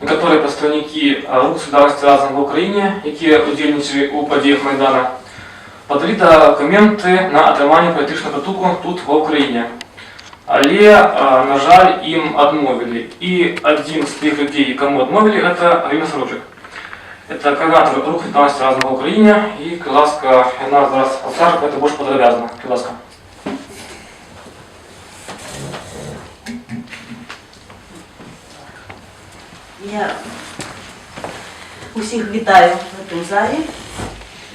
некаторыя прадстаўнікі а, руху салідарнасці разам ва ўкраіне якія удзельнічалі ў падзеях майдана падалі дакументы на атрыманне палітычнага прытулку тут ва ўкраіне але а, на жаль ім адмовілі і адзін з тых людзей каму адмовілі гэта Галіна Сарочык это координатор руху солідарнасці разам ва ўкраіне і калі ласка яна зараз раскажа гэта больш падрабязна калі ласка Я усіх вітаю в цьому залі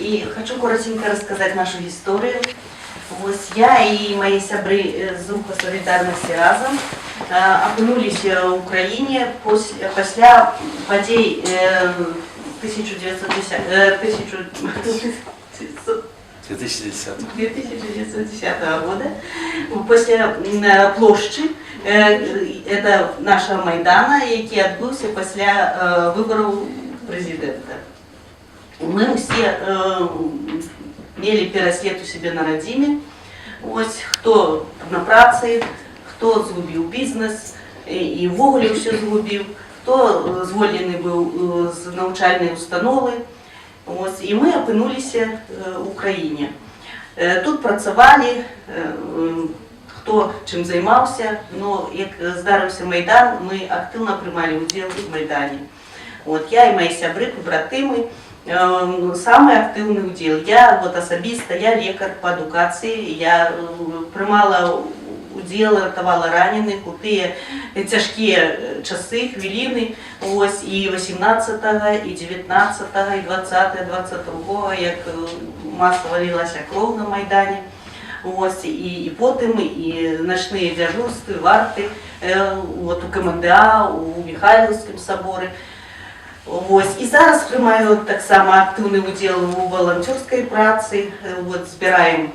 і хочу коротенько розказати нашу історію. Ось я і мої сябри е, з руху солідарності разом е, опинулися в Україні пос- після подій е, 1910 е, 1900 2010. 2010 года после м, э, площі э, это нашого Майдана, який відбувся після э, виборів президента. Ми всі э, мали переслід у себе на родині. Ось хто на праці, хто згубив бізнес і, і ввогуле все згубив, хто е, звольнений був е, з навчальної установи. Ось, і ми опинулися е, в Україні. Е, Тут працювали, е, м, хто чим займався, ну, як здарився Майдан, ми активно приймали уділ в Майдані. От, я і мої сябри, побратими, е, саме активний уділ. Я от, особисто, я лікар по едукації, я е, приймала уділ, рятувала ранених у ті тяжкі е, часи, хвилини, ось і 18-го, і 19-го, і 20-го, 22-го, як е, масово лилася кров на Майдані. Ось, і, і потім, і ночні дежурства, варти, е, от у КМДА, у Михайлівському соборі. Ось, і зараз приймаю так само активний уділ у волонтерській праці, Е, от, збираємо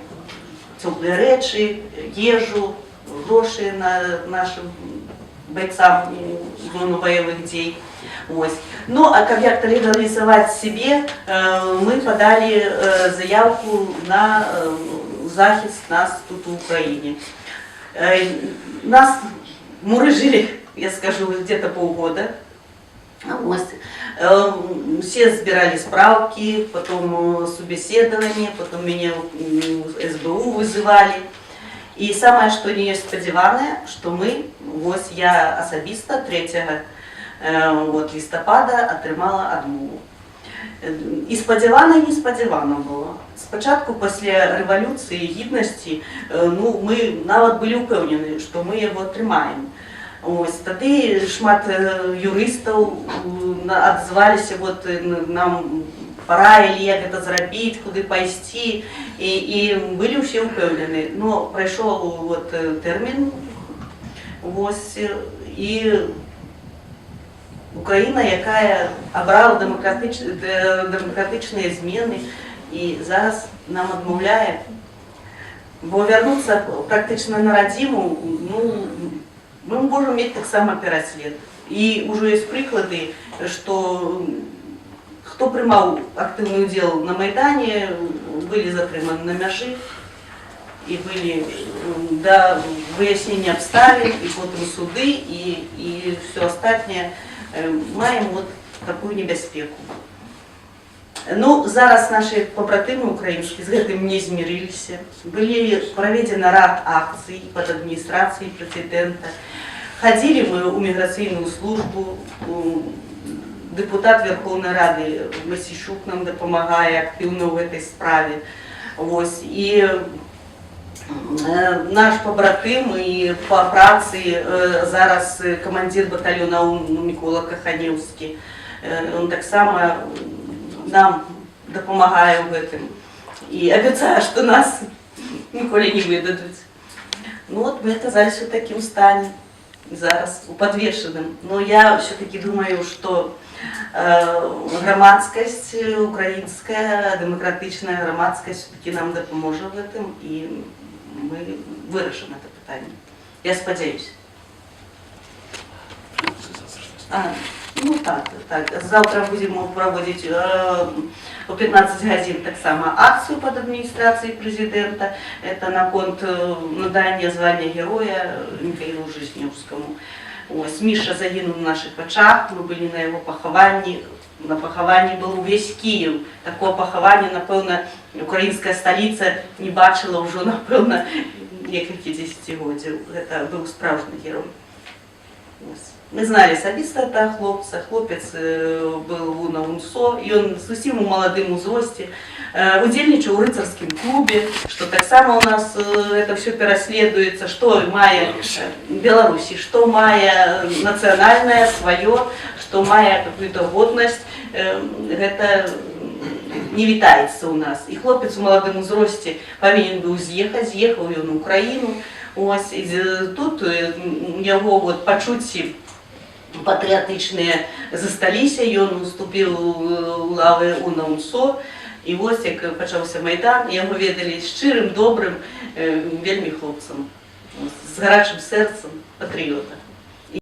теплі речі, їжу, гроші на нашим бойцам в зону бойових дій. Ось. Ну, а как як-то легализовать себе, э, мы подали э, заявку на э, захист нас тут в Украине. Э, Нас мурыжили, я скажу, где-то полгода. Ось. Э, Все збирали справки, потом э, собеседование, потом меня м, в СБУ вызывали. І саме, що несподіване, що ми, ось я особисто 3 е, от, листопада отримала відмову. Е, І сподівано, і несподівано було. Спочатку, після Революції Гідності, е, ну, ми навіть були впевнені, що ми його отримаємо. Ось тоді шмат е, юристів відзвалися, от е, нам пора или як це зробити, куди пойти. І, і були всі впевнені. Ну, пройшов от е, термін, ось, е, і Україна, яка обрала демократич, де- демократичні зміни, і зараз нам відмовляє. Бо вернутися практично на родину, ну, ми можемо мати так само переслід. І вже є приклади, що хто приймав активний уділ на Майдані, були затримані на межі і були м, до вияснення обставин, і потім суди, і, і все остальне. Е, Маємо от таку небезпеку. Ну, зараз наші побратими українські з гэтым не змірилися. Були проведено ряд акцій під адміністрацією президента. Ходили ми у міграційну службу, у- депутат Верховної Ради Масійчук нам допомагає активно в цій справі. Ось, і е, наш побратим і по праці е, зараз командир батальйону Микола Каханівський. Е, Він так само нам допомагає в этом. І обіцяє, що нас ніколи не видадуть. Ну от ми оказались у такому стані зараз, у подвешенном. Но я все-таки думаю, що е, громадськість українська, демократична громадськість все-таки нам допоможе в этом, і ми вирішимо це питання. Я сподіваюся. А, ну так, так. Завтра будемо проводити е, о 15 годин так само акцію під адміністрацією президента. Це на конт е, надання звання героя Михаилу Жизневському. Ось Міша загинув на наших очах. Ми були на його похованні. На похованні був увесь Київ. Такого поховання, напевно, українська столиця не бачила вже, напевно, яких десятигодів. Це був справжній герой. Ось. Ми знали особисто того хлопця. Хлопець е, був на УНСО, і він з усім у молодому узрості е, удільничав у рицарському клубі, що так само у нас е, це все переслідується, що має Білорусі. Беларуси, что мая национальное свое, что мая какую-то годность, э, это не вітаецца у нас. І хлопець у молодому узрості повинен быў з'ехаць, з'ехаў ён на Украіну. Ось, і з- тут е, м, яго вот, пачуцці патрыятычныя засталіся, ён уступіў у лавы у УНСО, і вось як пачаўся майдан, яго ведалі шчырым, добрым, е, вельмі хлопцам з гарачым сэрцам патрыёта.